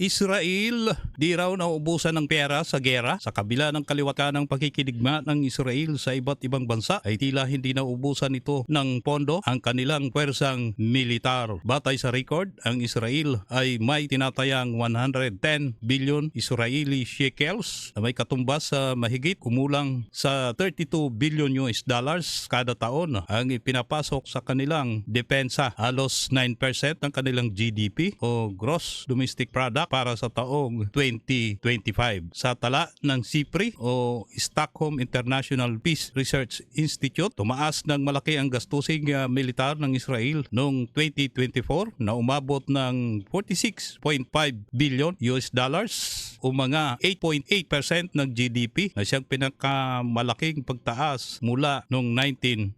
Israel, di raw naubusan ng pera sa gera sa kabila ng kaliwatan ng pakikidigma ng Israel sa iba't ibang bansa ay tila hindi naubusan ito ng pondo ang kanilang pwersang militar. Batay sa record, ang Israel ay may tinatayang 110 billion Israeli shekels na may katumbas sa mahigit kumulang sa 32 billion US dollars kada taon ang ipinapasok sa kanilang depensa. Halos 9% ng kanilang GDP o gross domestic product para sa taong 2025. Sa tala ng SIPRI o Stockholm International Peace Research Institute, tumaas ng malaki ang gastusing uh, militar ng Israel noong 2024 na umabot ng 46.5 billion US dollars o mga 8.8% ng GDP na siyang pinakamalaking pagtaas mula noong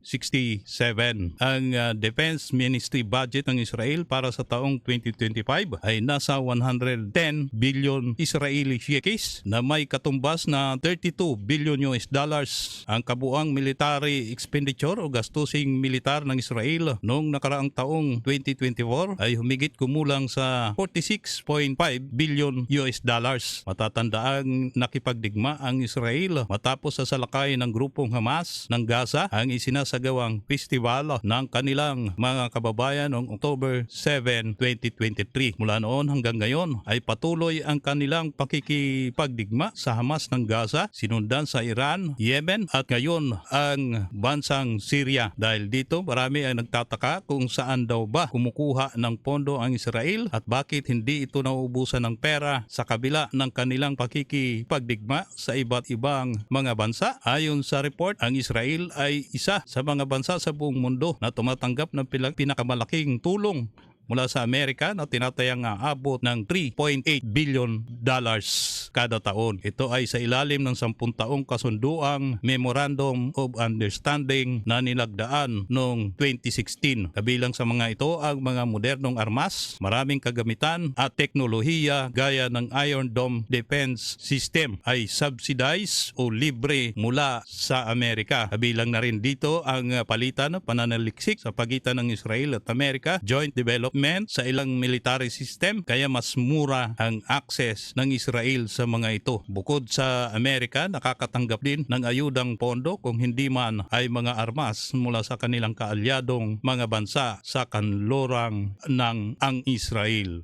1967. Ang uh, Defense Ministry budget ng Israel para sa taong 2025 ay nasa 110 billion Israeli shekels na may katumbas na 32 billion US dollars. Ang kabuang military expenditure o gastusing militar ng Israel noong nakaraang taong 2024 ay humigit kumulang sa 46.5 billion US dollars. Matatandaan nakipagdigma ang Israel matapos sa salakay ng grupong Hamas ng Gaza ang isinasagawang festival ng kanilang mga kababayan noong October 7, 2023. Mula noon hanggang ngayon ay patuloy ang kanilang pakikipagdigma sa Hamas ng Gaza, sinundan sa Iran, Yemen at ngayon ang bansang Syria. Dahil dito marami ang nagtataka kung saan daw ba kumukuha ng pondo ang Israel at bakit hindi ito nauubusan ng pera sa kabila ng kanilang pakikipagdigma sa iba't ibang mga bansa. Ayon sa report, ang Israel ay isa sa mga bansa sa buong mundo na tumatanggap ng pilang- pinakamalaking tulong mula sa Amerika na tinatayang aabot ng 3.8 billion dollars kada taon. Ito ay sa ilalim ng 10 taong kasunduang Memorandum of Understanding na nilagdaan noong 2016. Kabilang sa mga ito ang mga modernong armas, maraming kagamitan at teknolohiya gaya ng Iron Dome Defense System ay subsidized o libre mula sa Amerika. Kabilang na rin dito ang palitan ng pananaliksik sa pagitan ng Israel at Amerika, joint development sa ilang military system kaya mas mura ang access ng Israel sa mga ito. Bukod sa Amerika, nakakatanggap din ng ayudang pondo kung hindi man ay mga armas mula sa kanilang kaalyadong mga bansa sa kanlurang ng ang Israel.